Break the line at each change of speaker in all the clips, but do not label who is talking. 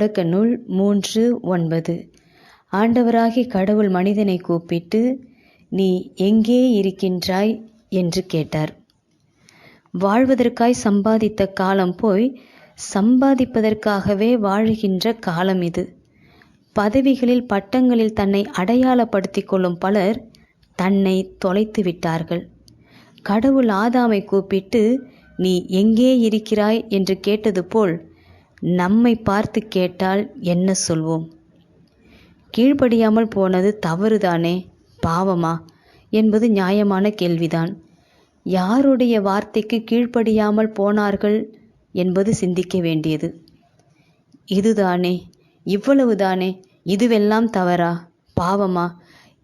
தொடக்க நூல் மூன்று ஒன்பது. ஆண்டவராகி கடவுள் மனிதனை கூப்பிட்டு நீ எங்கே இருக்கின்றாய்? என்று கேட்டார். வாழ்வதற்காய் சம்பாதித்த காலம் போய் சம்பாதிப்பதற்காகவே வாழுகின்ற காலம் இது. பதவிகளில் பட்டங்களில் தன்னை அடையாளப்படுத்திக் கொள்ளும் பலர் தன்னை தொலைத்து விட்டார்கள். கடவுள் ஆதாமை கூப்பிட்டு நீ எங்கே இருக்கிறாய்? என்று கேட்டது போல் நம்மை பார்த்து கேட்டால் என்ன சொல்வோம்? கீழ்ப்படியாமல் போனது தவறுதானே? பாவமா? என்பது நியாயமான கேள்விதான். யாருடைய வார்த்தைக்கு கீழ்ப்படியாமல் போனார்கள் என்பது சிந்திக்க வேண்டியது. இதுதானே? இவ்வளவுதானே? இதுவெல்லாம் தவறா? பாவமா?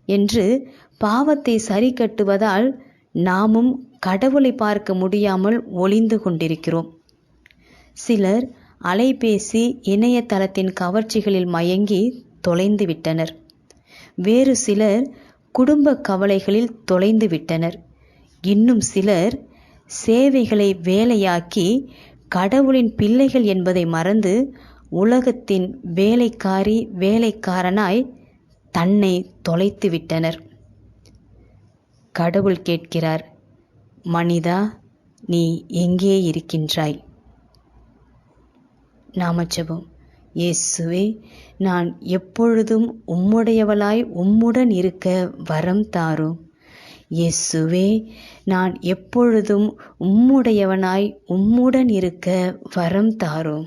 என்று பாவத்தை சரி கட்டுவதால் நாமும் கடவுளை பார்க்க முடியாமல் ஒளிந்து கொண்டிருக்கிறோம். சிலர் அலைபேசி இணையதளத்தின் கவர்ச்சிகளில் மயங்கி தொலைந்து விட்டனர் வேறு சிலர் குடும்ப கவலைகளில் தொலைந்து விட்டனர் இன்னும் சிலர் சேவைகளை வேலையாக்கி கடவுளின் பிள்ளைகள் என்பதை மறந்து உலகத்தின் வேலைக்காரி வேலைக்காரனாய் தன்னை தொலைத்து விட்டனர் கடவுள் கேட்கிறார் மனிதா நீ எங்கே இருக்கின்றாய்? நாமச்சபம் இயேசுவே நான் எப்பொழுதும் உம்முடையவளாய் உம்முடன் இருக்க வரம் தாரும். இயேசுவே நான் எப்பொழுதும் உம்முடையவனாய் உம்முடன் இருக்க வரம் தாரும்.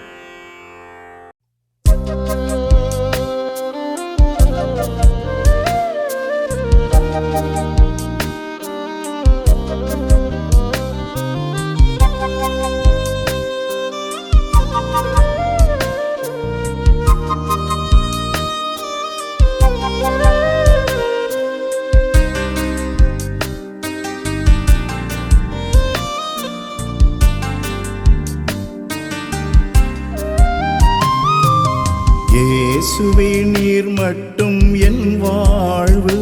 இயேசுவே நீர் மட்டும் என் வாழ்வு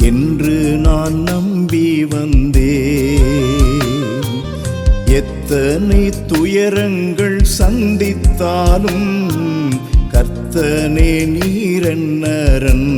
என்று நான் நம்பி வந்தேன். எத்தனை துயரங்கள் சந்தித்தாலும் கர்த்தனே நீரன்னரன்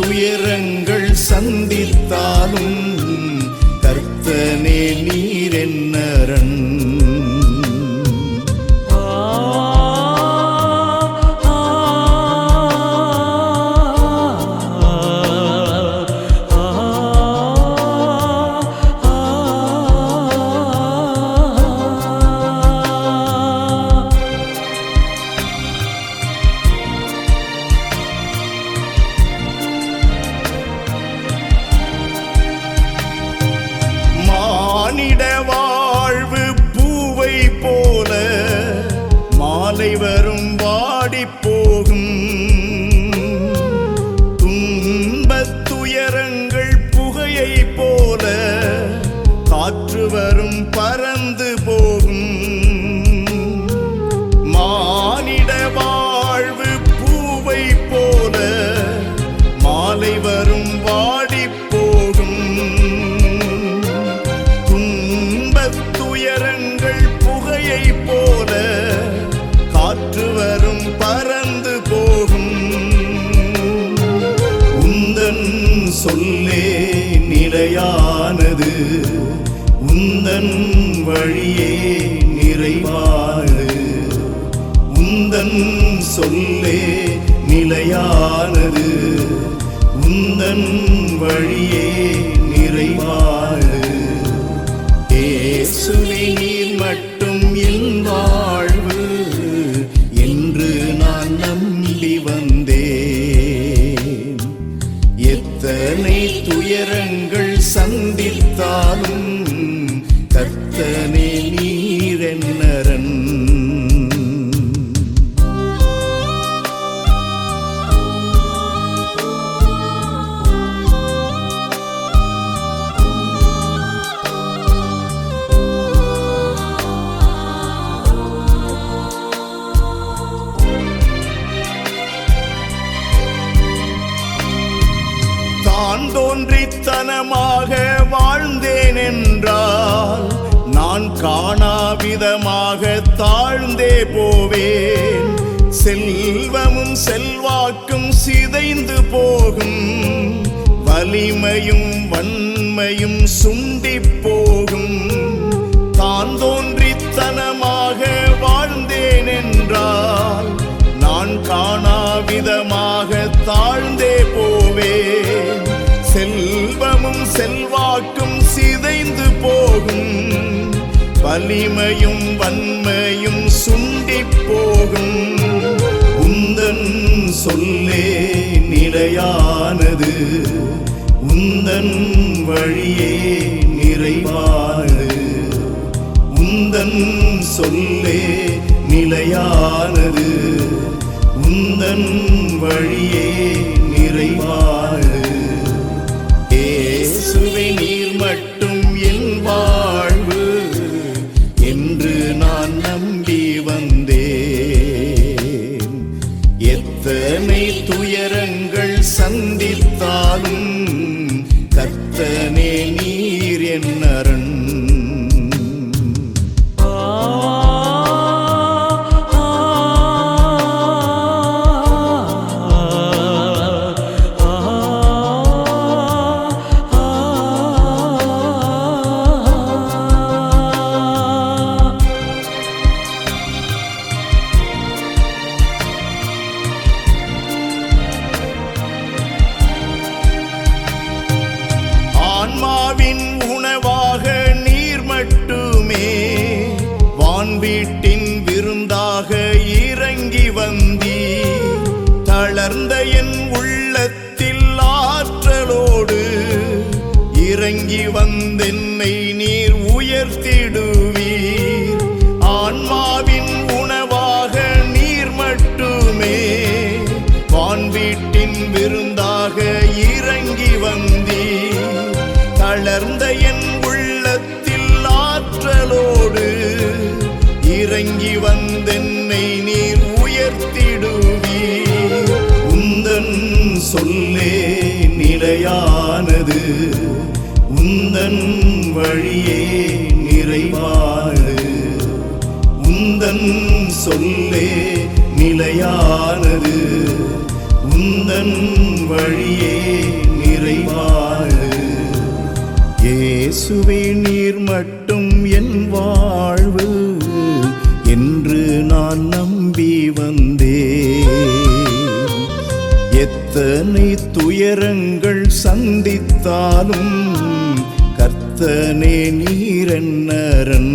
துயரங்கள் சந்தித்தாலும் கர்த்தனே
வழியே நிறைவானது. உந்தன் சொல்லே நிலையானது. உந்தன் வழியே நிறைவானது. இயேசுவே நீர் மட்டும் இல்வா தோன்றித்தனமாக வாழ்ந்தேன் என்றால் நான் காணாவிதமாக தாழ்ந்தே போவேன். செல்வமும் செல்வாக்கும் சிதைந்து போகும். வலிமையும் வன்மையும் சுண்டி போகும். தான் தோன்றித்தனமாக வாழ்ந்தேன் என்றால் நான் காணாவிதமாக செல்வமும் செல்வாக்கும் சிதைந்து போகும். வலிமையும் வன்மையும் சுண்டி போகும். உந்தன் சொல்லே நிலையானது. உந்தன் வழியே நிறைவானது. உந்தன் சொல்லே நிலையானது. உந்தன் வழியே நிறைவானது. என்று நான் நம்பி நிலையானது. உந்தன் வழியே நிறைவானது. உந்தன் சொல்லே நிலையானது. உந்தன் வழியே நிறைவானது. இயேசுவே நீர் மட்டும் என் வாழ்வு எத்தனை துயரங்கள் சந்தித்தாலும் கர்த்தனே நீரன்னரன்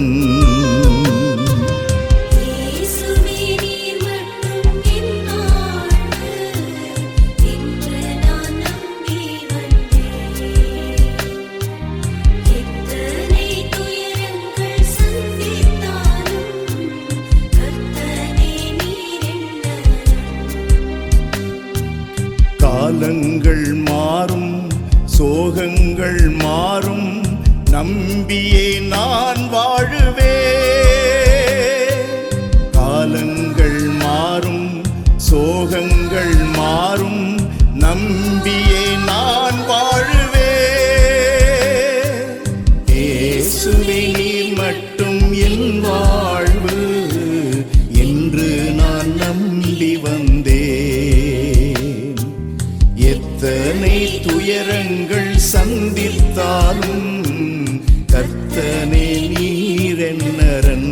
காலங்கள் மாறும் சோகங்கள் மாறும். நம்பியே நான் வாழுவேன். துயரங்கள் சந்தித்தாலும் கர்த்தனே நீரென்னரன்